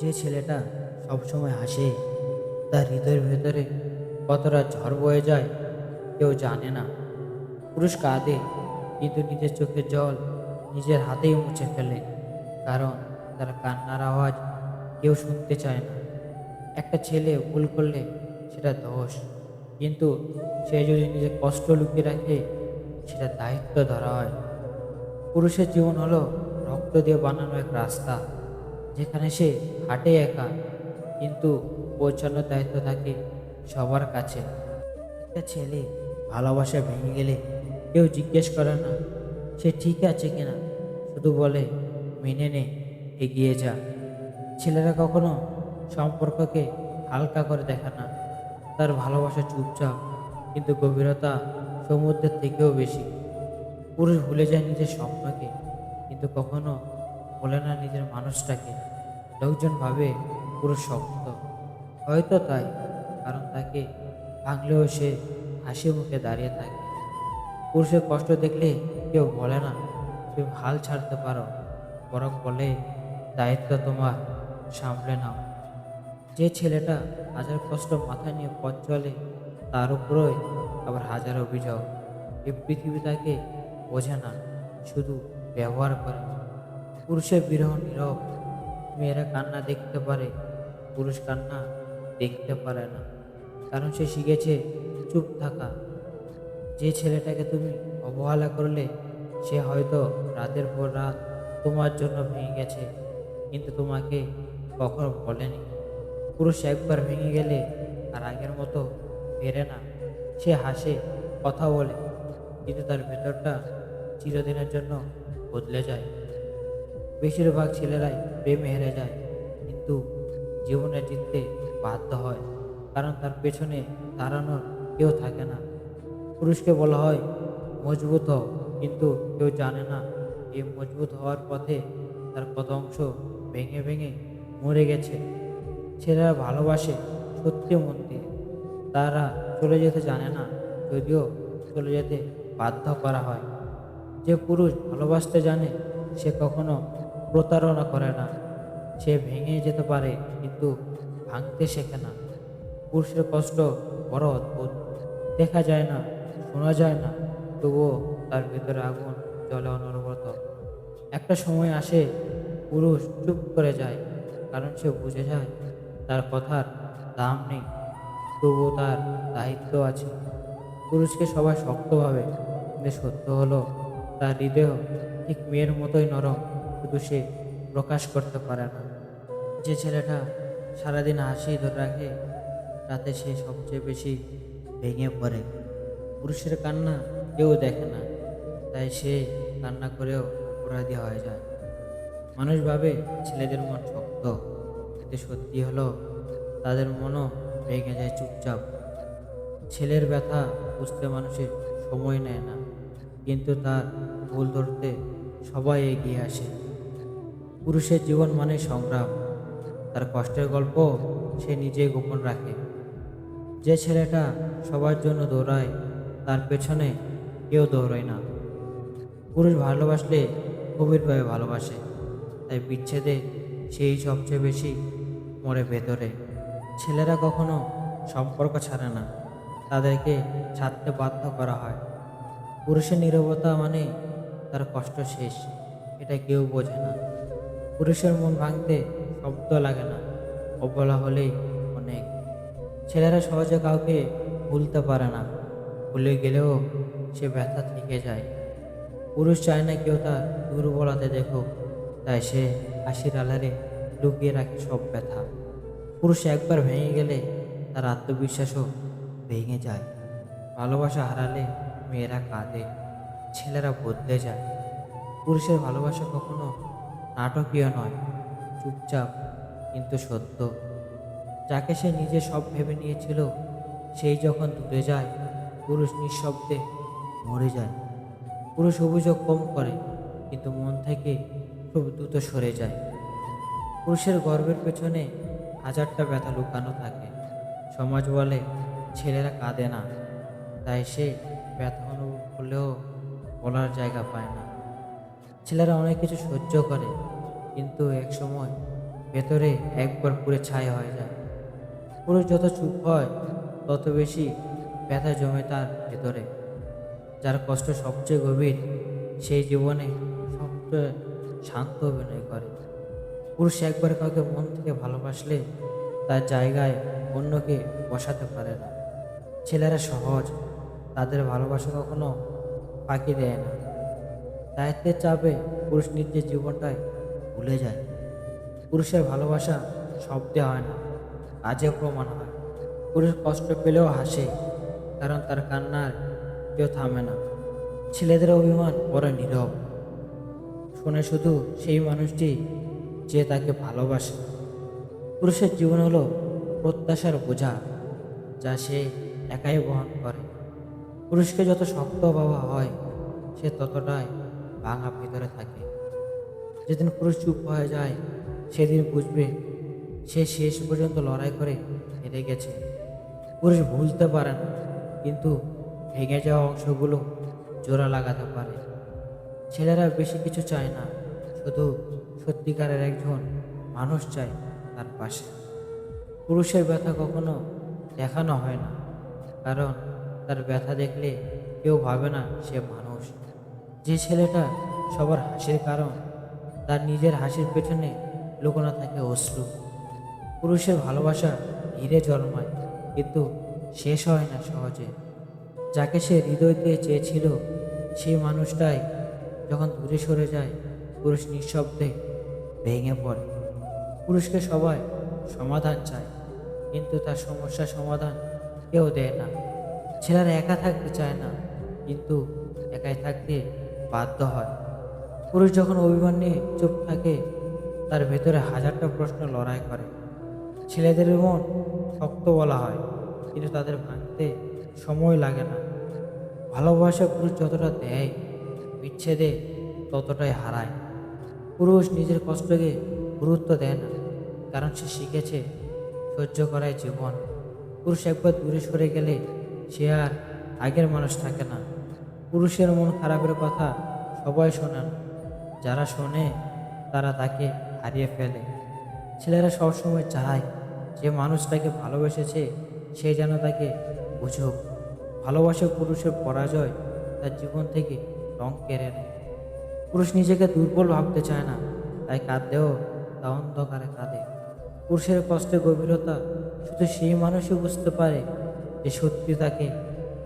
যে ছেলেটা সবসময় হাসে, তার হৃদয়ের ভেতরে কতটা ঝড় বয়ে যায় কেউ জানে না। পুরুষ কাঁদে কিন্তু নিজের চোখে জল নিজের হাতেই মুছে ফেলে, কারণ তার কান্নার আওয়াজ কেউ শুনতে চায় না। একটা ছেলে ভুল করলে সেটা দোষ, কিন্তু সে যদি নিজের কষ্ট লুকিয়ে রাখে, সেটা দায়িত্ব ধরা হয়। পুরুষের জীবন হলো রক্ত দিয়ে বানানো এক রাস্তা। যেখানে সে হাঁটে একা, কিন্তু পৌঁছানোর দায়িত্ব থাকে সবার কাছে। একটা ছেলে ভালোবাসা ভেঙে গেলে কেউ জিজ্ঞেস করে না, সে ঠিক আছে কিনা? শুধু বলে, মেনে নে, এগিয়ে যা। ছেলেরা কখনো সম্পর্ককে হালকা করে দেখে না। তার ভালোবাসা চুপচাপ, কিন্তু গভীরতা সমুদ্রের থেকেও বেশি। পুরুষ ভুলে যায় নিজের স্বপ্নকে, কিন্তু কখনো বলে না নিজের মানুষটাকে। লোকজন ভাবে পুরুষ শক্ত। হয়তো তাই, কারণ তাকে ভাঙলেও সে হাসি মুখে দাঁড়িয়ে থাকে। পুরুষের কষ্ট দেখলে কেউ বলে না, তুমি হাল ছাড়তে পারো, বরং বলে, দায়িত্ব তোমার সামলে নাও। যে ছেলেটা হাজার কষ্ট মাথায় নিয়ে পথ চলে, তার উপরই আবার হাজার অভিযোগ। এই পৃথিবী তাকে বোঝে না, শুধু ব্যবহার করে। পুরুষের বিরহ নীরব। মেয়েরা কান্না দেখতে পারে, পুরুষ কান্না দেখতে পারে না। কারণ সে শিখেছে চুপ থাকা। যে ছেলেটাকে তুমি অবহেলা করলে, সে হয়তো রাতের পর রাত তোমার জন্য ভেঙে গেছে, কিন্তু তোমাকে কখনো বলেনি। পুরুষ একবার ভেঙে গেলে আর আগের মতো ফেরে না। সে হাসে, কথা বলে, কিন্তু তার ভেতরটা চিরদিনের জন্য বদলে যায়। বেশিরভাগ ছেলেরাই প্রেমে হেরে যায়, কিন্তু জীবনে জিততে বাধ্য হয়, কারণ তার পেছনে দাঁড়ানোর কেউ থাকে না। পুরুষকে বলা হয় মজবুত হও কিন্তু কেউ জানে না এই মজবুত হওয়ার পথে তার কত অংশ ভেঙে ভেঙে মরে গেছে। ছেলেরা ভালোবাসে সত্যি মন দিয়ে, তারা চলে যেতে জানে না, যদিও চলে যেতে বাধ্য করা হয়। যে পুরুষ ভালোবাসতে জানে, সে কখনো প্রতারণা করে না। সে ভেঙে যেতে পারে, কিন্তু ভাঙতে শেখে না। পুরুষের কষ্ট বড় অদ্ভুত। দেখা যায় না, শোনা যায় না, তবুও তার ভিতরে আগুন জলে অনবরত। একটা সময় আসে, পুরুষ চুপ করে যায়, কারণ সে বুঝে যায় তার কথার দাম নেই, তবুও তার দায়িত্ব আছে। পুরুষকে সবাই শক্তভাবে কিন্তু সত্য হলো, তার হৃদয় ঠিক মেয়ের মতোই নরম। শুধু সে প্রকাশ করতে পারে না। যে ছেলেটা সারাদিন হাসি ধরে রাখে, রাতে সে সবচেয়ে বেশি ভেঙে পড়ে। পুরুষের কান্না কেউ দেখে না, তাই সে কান্না করেও অপরাধী হয়ে যায়। মানুষ ভাবে ছেলেদের মন শক্ত কিন্তু সত্যি হলো তাদের মনও ভেঙে যায় চুপচাপ। ছেলের ব্যথা বুঝতে মানুষের সময় নেয় না, কিন্তু তার ভুল ধরতে সবাই এগিয়ে আসে। পুরুষের জীবন মানে সংগ্রাম। তার কষ্টের গল্প সে নিজেই গোপন রাখে। যে ছেলেটা সবার জন্য দৌড়ায়, তার পেছনে কেউ দৌড়ায় না। পুরুষ ভালোবাসলে গভীরভাবে ভালোবাসে, তাই বিচ্ছেদে সেই সবচেয়ে বেশি মরে ভেতরে। ছেলেরা কখনো সম্পর্ক ছাড়ে না, তাদেরকে ছাড়তে বাধ্য করা হয়। পুরুষের নীরবতা মানে তার কষ্ট শেষ, এটা কেউ বোঝে না। পুরুষের মন ভাঙতে শব্দ লাগে না, অবলা হলেই অনেক। ছেলেরা সহজে কাউকে ভুলতে পারে না, ভুলে গেলেও সে ব্যথা থেকে যায়। পুরুষ চায় না কেউ তার দুর্বলতা দেখুক, তাই সে হাসির আলারে লুকিয়ে রাখে সব ব্যথা। পুরুষ একবার ভেঙে গেলে তার আত্মবিশ্বাসও ভেঙে যায়। ভালোবাসা হারালে মেয়েরা কাঁদে, ছেলেরা বদলে যায়। পুরুষের ভালোবাসা কখনো নাটকীয় নয়, চুপচাপ, কিন্তু সত্য। যাকে সে নিজে সব ভেবে নিয়েছিল, সেই যখন দূরে যায়, পুরুষ নিঃশব্দে মরে যায়। পুরুষ অভিযোগ কম করে, কিন্তু মন থেকে খুব দ্রুত সরে যায়। পুরুষের গর্বের পেছনে হাজারটা ব্যথা লুকানো থাকে। সমাজ বলে, ছেলেরা কাঁদে না। তাই সে ব্যথা অনুভব করলেও বলার জায়গা পায় না। ছেলেরা অনেক কিছু সহ্য করে, কিন্তু এক সময় ভেতরে একবার পুরে ছাই হয়ে যায়। পুরুষ যত চুপ হয়, তত বেশি ব্যথা জমে তার ভেতরে। যার কষ্ট সবচেয়ে গভীর, সেই জীবনে সবচেয়ে শান্ত অভিনয় করে। পুরুষ একবার কাউকে মন থেকে ভালোবাসলে তার জায়গায় অন্যকে বসাতে পারে না। ছেলেরা সহজ, তাদের ভালোবাসা কখনো ফাঁকি দেয় না। দায়িত্বের চাপে পুরুষ নিজের জীবনটাই ভুলে যায়। পুরুষের ভালোবাসা শব্দে হয় না কাজে প্রমাণ হয়। পুরুষ কষ্ট পেলেও হাসে, কারণ তার কান্নার কেউ থামে না। ছেলেদের অভিমান পরে নীরব। শুনে শুধু সেই মানুষটি যে তাকে ভালোবাসে। পুরুষের জীবন হলো প্রত্যাশার বোঝা, যা সে একাই বহন করে। পুরুষকে যত শক্ত বাবা হয়, সে ততটাই ভাঙা ভিতরে থাকে। যেদিন পুরুষ চুপ হয়ে যায়, সেদিন বুঝবে সে শেষ পর্যন্ত লড়াই করে হেরে গেছে। পুরুষ বুঝতে পারে না, কিন্তু ভেঙে যাওয়া অংশগুলো জোড়া লাগাতে পারে। ছেলেরা বেশি কিছু চায় না, শুধু সত্যিকারের একজন মানুষ চায় তার পাশে। পুরুষের ব্যথা কখনো দেখানো হয় না, কারণ তার ব্যথা দেখলে কেউ ভাবে না সে মানুষ। যে ছেলেটা সবার হাসির কারণ, তার নিজের হাসির পেছনে লুকোনো থাকে অশ্রু। পুরুষের ভালোবাসা ধীরে জন্মায়, কিন্তু শেষ হয় না সহজে। যাকে সে হৃদয় দিয়ে চেয়েছিল, সেই মানুষটাই যখন দূরে সরে যায়, পুরুষ নিঃশব্দে ভেঙে পড়ে। পুরুষকে সবাই সমাধান চায়, কিন্তু তার সমস্যার সমাধান কেউ দেয় না। ছেলেরা একা থাকতে চায় না, কিন্তু একাই থাকতে বাধ্য হয়। পুরুষ যখন অভিমান নিয়ে চুপ থাকে, তার ভেতরে হাজারটা প্রশ্ন লড়াই করে। ছেলেদের মন শক্ত বলা হয়, কিন্তু তাদের ভাঙতে সময় লাগে না। ভালোবাসা পুরুষ যতটা দেয়, বিচ্ছেদে ততটাই হারায়। পুরুষ নিজের কষ্টকে গুরুত্ব দেয় না, কারণ সে শিখেছে সহ্য করায় জীবন। পুরুষ একবার দূরে সরে গেলে, সে আর আগের মানুষ থাকে না। পুরুষের মন খারাপের কথা সবাই শোনে না যারা শোনে, তারা তাকে হারিয়ে ফেলে। ছেলেরা সবসময় চায় যে মানুষটাকে ভালোবেসেছে, সে যেন তাকে বুঝুক। ভালোবাসা পুরুষের পরাজয়, তার জীবন থেকে রং কেড়ে নেয়। পুরুষ নিজেকে দুর্বল ভাবতে চায় না, তাই কাঁদলেও তা অন্ধকারে কাঁদে। পুরুষের কষ্টের গভীরতা শুধু সেই মানুষই বুঝতে পারে যে সত্যি তাকে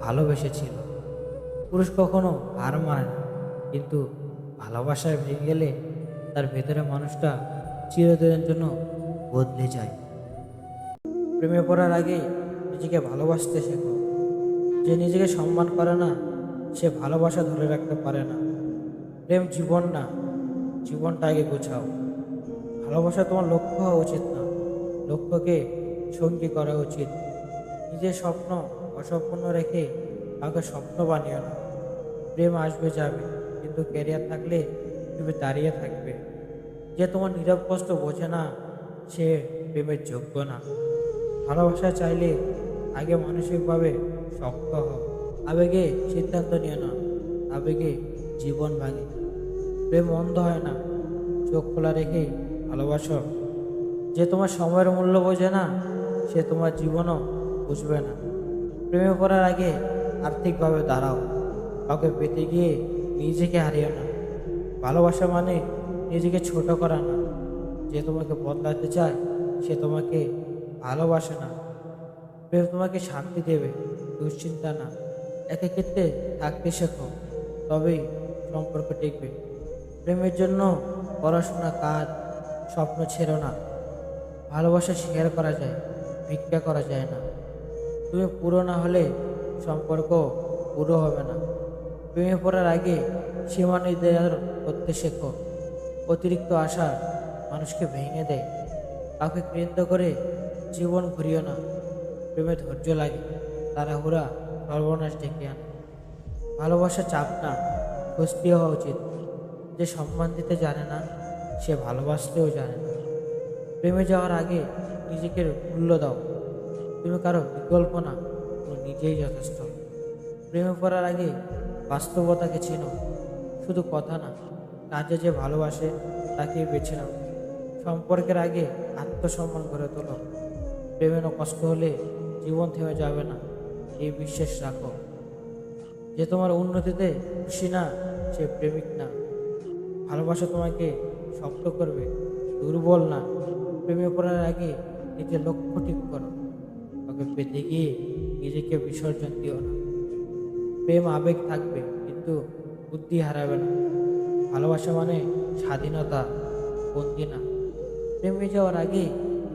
ভালোবেসেছিল। পুরুষ কখনো হার মানে না। কিন্তু ভালোবাসায় ভেঙে গেলে তার ভেতরে মানুষটা চিরদিনের জন্য বদলে যায়। প্রেমে পড়ার আগে নিজেকে ভালোবাসতে শেখো। যে নিজেকে সম্মান করে না, সে ভালোবাসা ধরে রাখতে পারে না। প্রেম জীবন না, জীবনটা আগে গোছাও। ভালোবাসা তোমার লক্ষ্য হওয়া উচিত না, লক্ষ্যকে সঙ্গী করা উচিত। নিজের স্বপ্ন অসম্পূর্ণ রেখে কাউকে স্বপ্ন বানিও না। প্রেম আসবে যাবে, কিন্তু ক্যারিয়ার থাকলে তুমি দাঁড়িয়ে থাকবে। যে তোমার নীরব কষ্ট বোঝে না, সে প্রেমের যোগ্য না। ভালোবাসা চাইলে আগে মানসিকভাবে শক্ত হও। আবেগে সিদ্ধান্ত নিও না, আবেগে জীবন ভাঙে। প্রেম অন্ধ হয় না, চোখ খোলা রেখে ভালোবাসো। যে তোমার সময়ের মূল্য বোঝে না, সে তোমার জীবনও বুঝবে না। প্রেমে পড়ার আগে আর্থিকভাবে দাঁড়াও। কাউকে পেতে গিয়ে নিজেকে হারিও না। ভালোবাসা মানে নিজেকে ছোট করা না। যে তোমাকে বদলাতে চায়, সে তোমাকে ভালোবাসে না। প্রেম তোমাকে শান্তি দেবে, দুশ্চিন্তা না। একে ক্ষেত্রে থাকতে শেখো, তবেই সম্পর্ক টিকবে। প্রেমের জন্য পড়াশোনা, কাজ, স্বপ্ন ছেড়ো না। ভালোবাসা শেয়ার করা যায়, ভিক্ষা করা যায় না। তুমি পুরো না হলে সম্পর্ক পুরো হবে না। প্রেমে পড়ার আগে সীমা নির্ধারণ করতে শেখো। অতিরিক্ত আশা মানুষকে ভেঙে দেয়। কাউকে কেন্দ্র করে জীবন ঘুরিও না। প্রেমে ধৈর্য লাগে। তাড়াহুড়া, সর্বনাশ ডেকে আনে। ভালোবাসা চাপ না। স্বস্তি হওয়া উচিত। যে সম্মান দিতে জানে না, সে ভালোবাসতেও জানে না। প্রেমে যাওয়ার আগে নিজেকে মূল্য দাও। তুমি কারও বিকল্প না। তুমি নিজেই যথেষ্ট। প্রেমে পড়ার আগে বাস্তবতাকে চেনো। শুধু কথা না, কাজে যে ভালোবাসে তাকে বেছে নাও। সম্পর্কের আগে আত্মসম্মান গড়ে তোলো। প্রেমের কষ্ট হলে জীবন থেমে যাবে না এই বিশ্বাস রাখো। যে তোমার উন্নতিতে খুশি না, সে প্রেমিক না। ভালোবাসা তোমাকে শক্ত করবে, দুর্বল না। প্রেমে পড়ার আগে নিজের লক্ষ্য ঠিক করো। ওকে পেতে গিয়ে নিজেকে বিসর্জন দিও না। প্রেম আবেগ থাকবে, কিন্তু বুদ্ধি হারাবে না। ভালোবাসা মানে স্বাধীনতা, বন্দি না। প্রেমে যাওয়ার আগে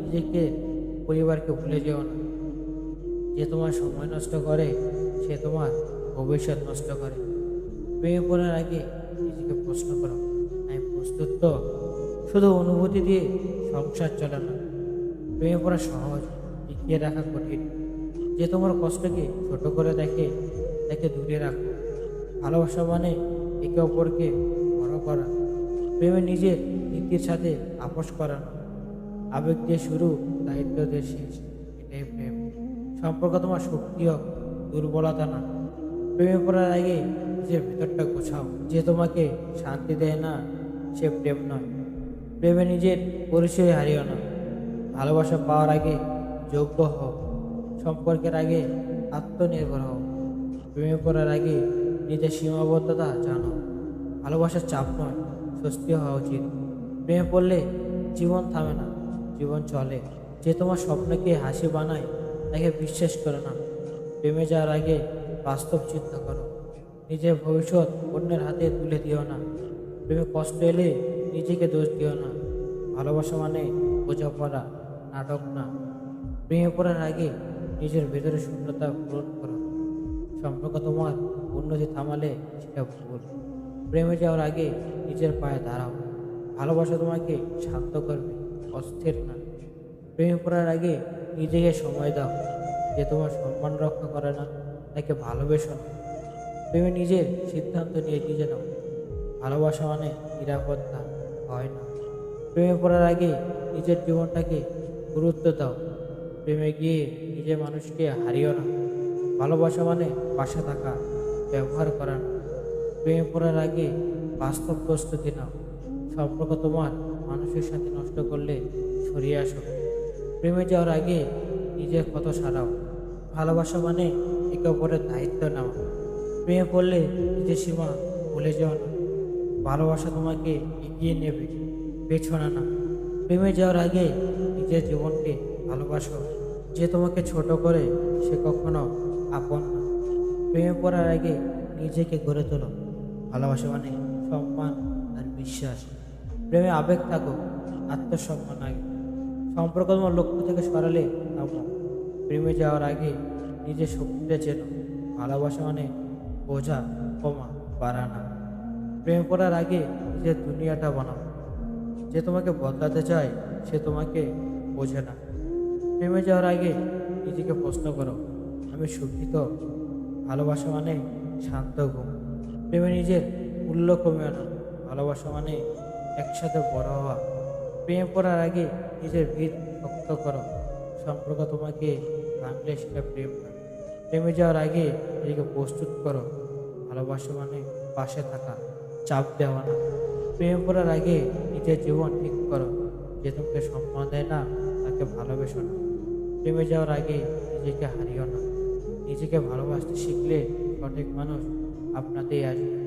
নিজেকে, পরিবারকে ভুলে যেও না। যে তোমার সময় নষ্ট করে, সে তোমার ভবিষ্যৎ নষ্ট করে। প্রেমে পড়ার আগে নিজেকে প্রশ্ন করো, আমি প্রস্তুত তো? শুধু অনুভূতি দিয়ে সংসার চলে না। প্রেমে পড়া সহজ, টিকিয়ে রাখা কঠিন। যে তোমার কষ্টকে ছোট করে দেখে, তাকে দূরে রাখো। ভালোবাসা মানে একে অপরকে বড় করা, প্রেমে নিজের নীতির সাথে আপোষ করানো আবেগ দিয়ে শুরু, দায়িত্ব দিয়ে শেষ, এটাই প্রেম। সম্পর্ক তোমার শক্তি হোক, দুর্বলতা না। প্রেমে পড়ার আগে নিজের ভেতরটা গোছাও। যে তোমাকে শান্তি দেয় না, সে প্রেম নয়। প্রেমে নিজের পরিচয় হারিও না। ভালোবাসা পাওয়ার আগে যোগ্য হও। সম্পর্কের আগে আত্মনির্ভর হও। প্রেমে পড়ার আগে নিজের সীমাবদ্ধতা জানো। ভালোবাসার চাপ নয়, স্বস্তি হওয়া উচিত। প্রেমে পড়লে জীবন থামে না, জীবন চলে। যে তোমার স্বপ্নকে হাসি বানায়, তাকে বিশ্বাস করে না। প্রেমে যাওয়ার আগে বাস্তব চিন্তা করো। নিজের ভবিষ্যৎ অন্যের হাতে তুলে দিও না। প্রেমে কষ্ট এলে নিজেকে দোষ দিও না। ভালোবাসা মানে বোঝাপড়া, নাটক না। প্রেমে পড়ার আগে নিজের ভেতরে শূন্যতা পূরণ করো। সম্পর্ক তোমার উন্নতি থামালে সেটা ভুল। প্রেমে যাওয়ার আগে নিজের পায়ে দাঁড়াও। ভালোবাসা তোমাকে শান্ত করবে, অস্থির না। প্রেমে পড়ার আগে নিজেকে সময় দাও যে তোমার সম্মান রক্ষা করে না, তাকে ভালোবেসো না। প্রেমে নিজের সিদ্ধান্ত নিয়ে নিজে নাও। ভালোবাসা মানে নিরাপত্তা হয় না। প্রেমে পড়ার আগে নিজের জীবনটাকে গুরুত্ব দাও। প্রেমে গিয়ে নিজের মানুষকে হারিও না। ভালোবাসা মানে পাশে থাকা, ব্যবহার করা না। প্রেমে পড়ার আগে বাস্তব প্রস্তুতি নাও। সম্পর্ক তোমার মানুষের সাথে নষ্ট করলে সরিয়ে আসো। প্রেমে যাওয়ার আগে নিজের কত সারাও। ভালোবাসা মানে একে অপরের দায়িত্ব নেওয়া। প্রেমে পড়লে নিজের সীমা ভুলে যাও না। ভালোবাসা তোমাকে এগিয়ে নেবে, পেছনা না। প্রেমে যাওয়ার আগে নিজের জীবনকে ভালোবাসো। যে তোমাকে ছোট করে, সে কখনো আপন না। প্রেমে পড়ার আগে নিজেকে গড়ে তোলো। ভালোবাসা মানে সম্মান আর বিশ্বাস। প্রেমে আবেগ থাকো, আত্মসম্মান আগে। সম্পর্ক তোমার লক্ষ্য থেকে সরালে থামো প্রেমে যাওয়ার আগে নিজের শক্তিটা চেনো। ভালোবাসা মানে বোঝা কমা বাড়ানা। প্রেম পড়ার আগে নিজের দুনিয়াটা বানাও। যে তোমাকে বদলাতে চায়, সে তোমাকে বোঝে না। প্রেমে যাওয়ার আগে নিজেকে প্রশ্ন করো, আমি সুখী তো? ভালোবাসা মানে শান্ত ঘুম। প্রেমে নিজের মূল্য কমে আনা ভালোবাসা মানে একসাথে বড় হওয়া। প্রেমে পড়ার আগে নিজের ভিত শক্ত করো। সম্পর্ক তোমাকে ভাঙলে সেটা প্রেম প্রেমে যাওয়ার আগে নিজেকে প্রস্তুত করো। ভালোবাসা মানে পাশে থাকা, চাপ দেওয়া না। প্রেমে পড়ার আগে নিজের জীবন ঠিক করো। যে তোমাকে সম্মান দেয় না, তাকে ভালোবেসো না। প্রেমে যাওয়ার আগে নিজেকে হারিও না। নিজেকে ভালোবাসতে শিখলে সঠিক মানুষ আপনাতেই আসবে